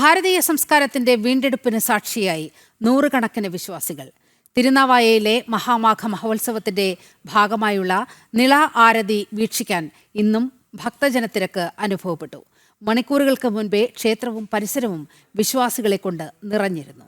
ഭാരതീയ സംസ്കാരത്തിന്റെ വീണ്ടെടുപ്പിന് സാക്ഷിയായി നൂറുകണക്കിന് വിശ്വാസികൾ. തിരുനാവായയിലെ മഹാമാഘ മഹോത്സവത്തിന്റെ ഭാഗമായുള്ള നിള ആരതി വീക്ഷിക്കാൻ ഇന്നും ഭക്തജനത്തിരക്ക് അനുഭവപ്പെട്ടു. മണിക്കൂറുകൾക്ക് മുൻപേ ക്ഷേത്രവും പരിസരവും വിശ്വാസികളെ കൊണ്ട് നിറഞ്ഞിരുന്നു.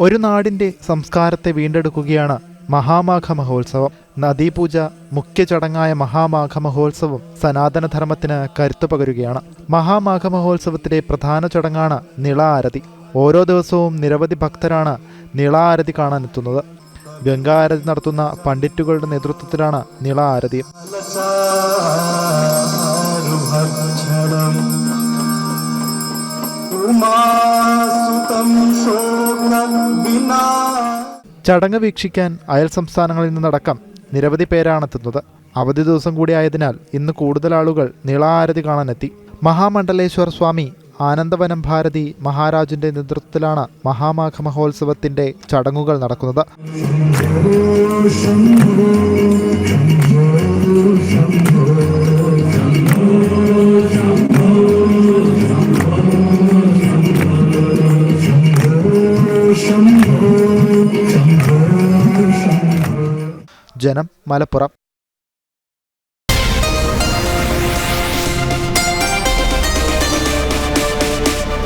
ഒരു നാടിന്റെ സംസ്കാരത്തെ വീണ്ടെടുക്കുകയാണ് മഹാമാഘ മഹോത്സവം. നദീപൂജ മുഖ്യ ചടങ്ങായ മഹാമാഘ മഹോത്സവം സനാതനധർമ്മത്തിന് കരുത്തു പകരുകയാണ്. മഹാമാഘ മഹോത്സവത്തിലെ പ്രധാന ചടങ്ങാണ് നിള ആരതി. ഓരോ ദിവസവും നിരവധി ഭക്തരാണ് നിള ആരതി കാണാനെത്തുന്നത് ഗംഗാ ആരതി നടത്തുന്ന പണ്ഡിറ്റുകളുടെ നേതൃത്വത്തിലാണ് നിള ആരതി. ഉമാസുതം ശോകവിനാ ചടങ്ങ് വീക്ഷിക്കാൻ അയൽ സംസ്ഥാനങ്ങളിൽ നിന്നടക്കം നിരവധി പേരാണെത്തുന്നത് അവധി ദിവസം കൂടിയായതിനാൽ ഇന്ന് കൂടുതൽ ആളുകൾ നീളാരതി കാണാനെത്തി. മഹാമണ്ഡലേശ്വർ സ്വാമി ആനന്ദവനം ഭാരതി മഹാരാജിന്റെ നേതൃത്വത്തിലാണ് മഹാമാഘ മഹോത്സവത്തിന്റെ ചടങ്ങുകൾ നടക്കുന്നത്. ജനം മലപ്പുറം